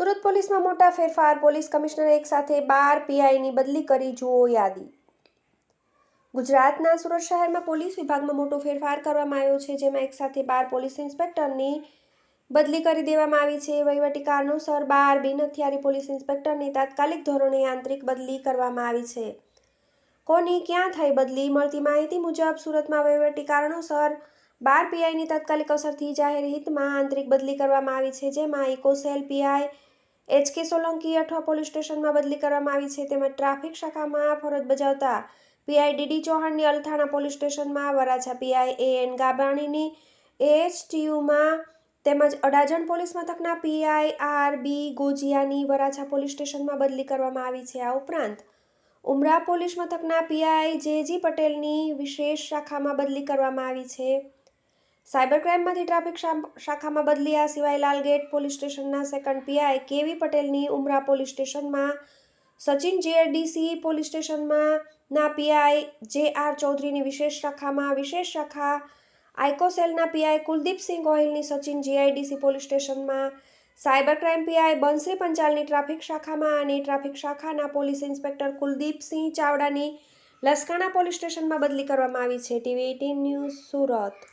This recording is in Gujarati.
સુરત પોલીસમાં મોટા ફેરફાર, પોલીસ કમિશનરે એક સાથે બાર પીઆઈની બદલી કરી જુઓ યાદી. ગુજરાતના સુરત શહેરમાં પોલીસ વિભાગમાં મોટો ફેરફાર કરવામાં આવ્યો છે, જેમાં એક સાથે બાર પોલીસ ઇન્સ્પેક્ટરની બદલી કરી દેવામાં આવી છે. વહીવટી કારણોસર બાર બિન હથિયારી પોલીસ ઇન્સ્પેક્ટરની તાત્કાલિક ધોરણે આંતરિક બદલી કરવામાં આવી છે. કોની ક્યાં થઈ બદલી મળતી માહિતી મુજબ સુરતમાં વહીવટી કારણોસર બાર પીઆઈની તાત્કાલિક અસરથી જાહેર હિતમાં આંતરિક બદલી કરવામાં આવી છે, જેમાં eco cell PI H K Solanki Athwa police સ્ટેશનમાં બદલી કરવામાં આવી છે. તેમજ ટ્રાફિક શાખામાં ફરજ બજાવતા પીઆઈ ડીડી ચૌહાણની અલથાણા પોલીસ સ્ટેશનમાં વરાછા પીઆઈ એ એન ગાબાણીની એએચટીયુમાં તેમજ અડાજણ પોલીસ મથકના પીઆઈ આર બી ગોજિયાની વરાછા પોલીસ સ્ટેશનમાં બદલી કરવામાં આવી છે. આ ઉપરાંત ઉમરા પોલીસ મથકના પીઆઈ જેજી પટેલની વિશેષ શાખામાં બદલી કરવામાં આવી છે. સાયબર ક્રાઇમમાંથી ટ્રાફિક શાખામાં બદલી આ સિવાય લાલગેટ પોલીસ સ્ટેશનના સેકન્ડ પીઆઈ કેવી પટેલની ઉમરા પોલીસ સ્ટેશનમાં, સચિન જીઆરડીસી પોલીસ સ્ટેશનમાં ના પીઆઈ જે આર ચૌધરીની વિશેષ શાખામાં, વિશેષ શાખા આઇકોસેલના પીઆઈ કુલદીપસિંહ ગોહિલની સચિન જીઆઈડીસી પોલીસ સ્ટેશનમાં સાયબર ક્રાઇમ પીઆઈ બંસરી પંચાલની ટ્રાફિક શાખામાં અને ટ્રાફિક શાખાના પોલીસ ઇન્સ્પેક્ટર કુલદીપસિંહ ચાવડાની લસકાણા પોલીસ સ્ટેશનમાં બદલી કરવામાં આવી છે. TV eighteen news Surat.